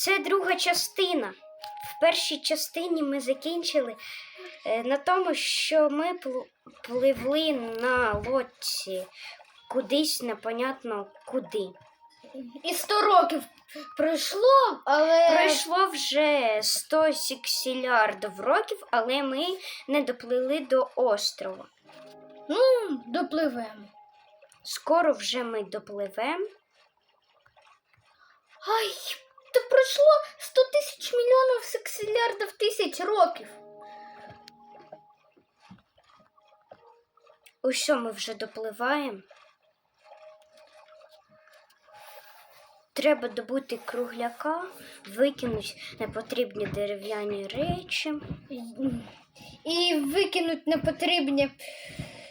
Це друга частина. В першій частині ми закінчили е, на тому, що ми пливли на лодці кудись непонятно куди. І 100 років пройшло, але Пройшло вже 100 сіксілярдів років, але ми не доплили до острова. ну, допливемо. Скоро вже ми допливемо. Ай, пройшло 100 тисяч мільйонів сексілярдів тисяч років. Усьо ми вже допливаємо. Треба добути кругляка, викинути непотрібні дерев'яні речі. І викинуть непотрібні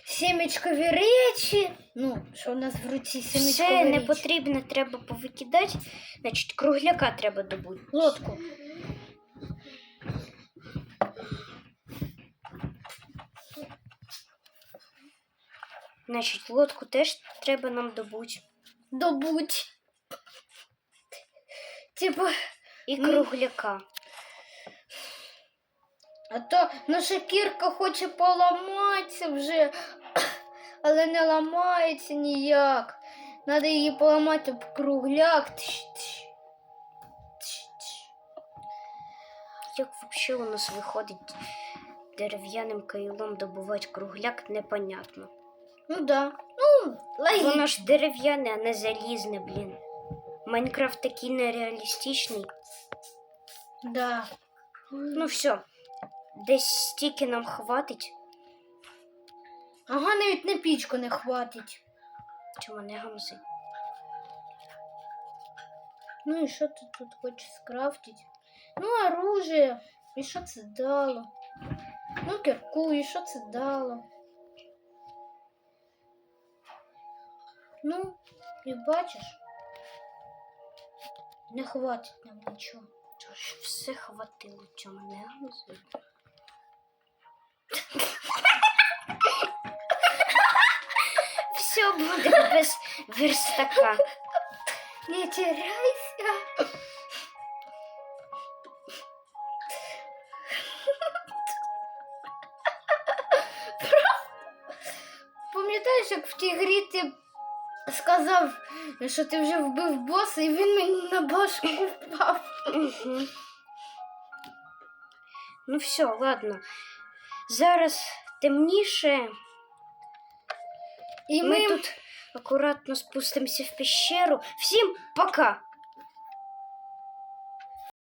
сімечкові речі. Ну, що у нас в руці сімечкові Все речі. непотрібне треба повикидати. Значить, кругляка треба добути. Лодку. Значить, лодку теж треба нам добути. Добуть. Типа, І Ну. кругляка. А то наша кірка хоче поламатися вже, але не ламається ніяк. Надо її поламати об кругляк. Тш, тш. Тш, тш. Як взагалі у нас виходить дерев'яним кайлом добувати кругляк, непонятно. Ну да. Ну, логічно. Воно ж дерев'яне, а не залізне, блін. Майнкрафт такий нереалістичний. Да. Ну все, десь стільки нам хватить. Ага, навіть на пічку не хватить. Чому не гамзи? Ну і що ти тут хочеш скрафтити? Ну, оружие. І що це дало? Ну, кирку, і що це дало? Ну, і бачиш, не хватить нам нічого. Тож все хватило, чому не гамзи? Все буде без верстака. Не теряйся. Пам'ятаєш, як в тій грі ти сказав, що ти вже вбив боса, і він мені на башку впав. Угу. Ну все, ладно. Зараз темніше. І Ми ми, тут акуратно спустимося в пещеру. Всім пока!